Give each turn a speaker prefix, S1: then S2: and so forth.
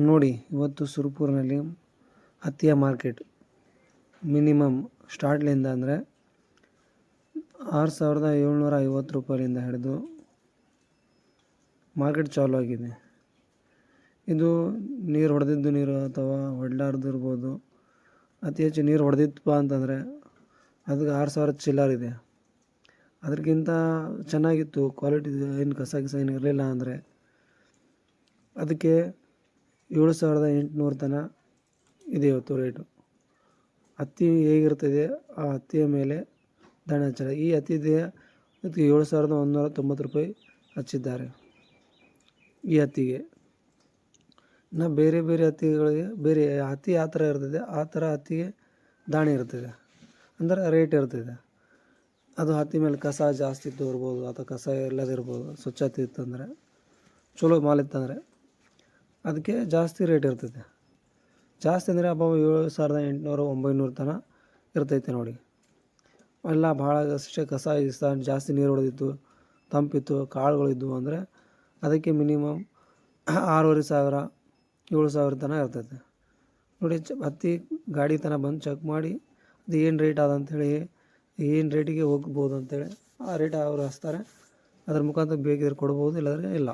S1: ನೋಡಿ, ಇವತ್ತು ಸುರ್ಪುರ್ನಲ್ಲಿ ಹತ್ತಿಯ ಮಾರ್ಕೆಟ್ ಮಿನಿಮಮ್ ಸ್ಟಾರ್ಟ್ಲಿಂದ ಅಂದರೆ ಆರು ಸಾವಿರದ ಏಳ್ನೂರ ಐವತ್ತು ರೂಪಾಯಿಯಿಂದ ಹಿಡಿದು ಮಾರ್ಕೆಟ್ ಚಾಲು ಆಗಿದೆ. ಇದು ನೀರು ಹೊಡೆದಿದ್ದು ನೀರು ಅಥವಾ ಹೊಡ್ಲಾರ್ದಿರ್ಬೋದು ಅತಿ ಹೆಚ್ಚು ನೀರು ಹೊಡೆದಿತ್ತಪ್ಪ ಅಂತಂದರೆ ಅದಕ್ಕೆ ಆರು ಸಾವಿರ ಚಿಲ್ಲರ್ ಇದೆ. ಅದಕ್ಕಿಂತ ಚೆನ್ನಾಗಿತ್ತು, ಕ್ವಾಲಿಟಿ ಏನು ಕಸ ಗಿಸ ಏನು ಇರಲಿಲ್ಲ ಅಂದರೆ ಅದಕ್ಕೆ ಏಳು ಸಾವಿರದ ಎಂಟುನೂರು ತನ ಇದೆ ಇವತ್ತು ರೇಟು ಹತ್ತಿ ಹೇಗಿರ್ತದೆ ಆ ಹತ್ತಿಯ ಮೇಲೆ ದಾಣಿ ಹಚ್ಚಲ್ಲ ಈ ಹತ್ತಿದೆ ಇದಕ್ಕೆ ಏಳು ಸಾವಿರದ ಒಂದುನೂರ ತೊಂಬತ್ತು ರೂಪಾಯಿ ಹಚ್ಚಿದ್ದಾರೆ ಈ ಹತ್ತಿಗೆ. ಇನ್ನು ಬೇರೆ ಬೇರೆ ಹತ್ತಿಗಳಿಗೆ ಬೇರೆ ಹತ್ತಿ ಆ ಥರ ಇರ್ತದೆ? ಆ ಥರ ಹತ್ತಿಗೆ ದಾಣೆ ಇರ್ತದೆ. ಅಂದರೆ ರೇಟ್ ಇರ್ತದೆ. ಅದು ಹತ್ತಿ ಮೇಲೆ ಕಸ ಜಾಸ್ತಿ ಇತ್ತು ಇರ್ಬೋದು ಅಥವಾ ಕಸ ಇಲ್ಲದಿರ್ಬೋದು ಸ್ವಚ್ಛತೆ ಇತ್ತಂದರೆ, ಚಲೋ ಮಾಲ್ ಇತ್ತಂದರೆ. ಅದಕ್ಕೆ ಜಾಸ್ತಿ ರೇಟ್ ಇರ್ತೈತೆ ಜಾಸ್ತಿ ಅಂದರೆ ಅಬ್ಬ ಏಳು ಸಾವಿರದ ಎಂಟುನೂರು ಒಂಬೈನೂರು ತನಕ ಇರ್ತೈತೆ ನೋಡಿ. ಎಲ್ಲ ಭಾಳ ಅಷ್ಟೇ ಕಸ ಗಿಸ ಜಾಸ್ತಿ ನೀರು ಹೊಡೆದಿತ್ತು, ತಂಪಿತ್ತು ಕಾಳುಗಳಿದ್ವು ಅಂದರೆ ಅದಕ್ಕೆ ಮಿನಿಮಮ್ ಆರೂವರೆ ಸಾವಿರ, ಏಳು ಸಾವಿರ ತನಕ ಇರ್ತೈತೆ. ನೋಡಿ ಚ ಹತ್ತಿ ಗಾಡಿ ತನಕ ಬಂದು ಚೆಕ್ ಮಾಡಿ ಅದು ಏನು ರೇಟ್ ಅದ ಅಂಥೇಳಿ ಏನು ರೇಟಿಗೆ ಹೋಗ್ಬೋದು ಅಂತೇಳಿ ಆ ರೇಟ್ ಅವ್ರು ಹಚ್ತಾರೆ. ಅದ್ರ ಮುಖಾಂತರ ಬೇಕಿದ್ರೆ ಕೊಡ್ಬೋದು, ಇಲ್ಲಾಂದರೆ ಇಲ್ಲ.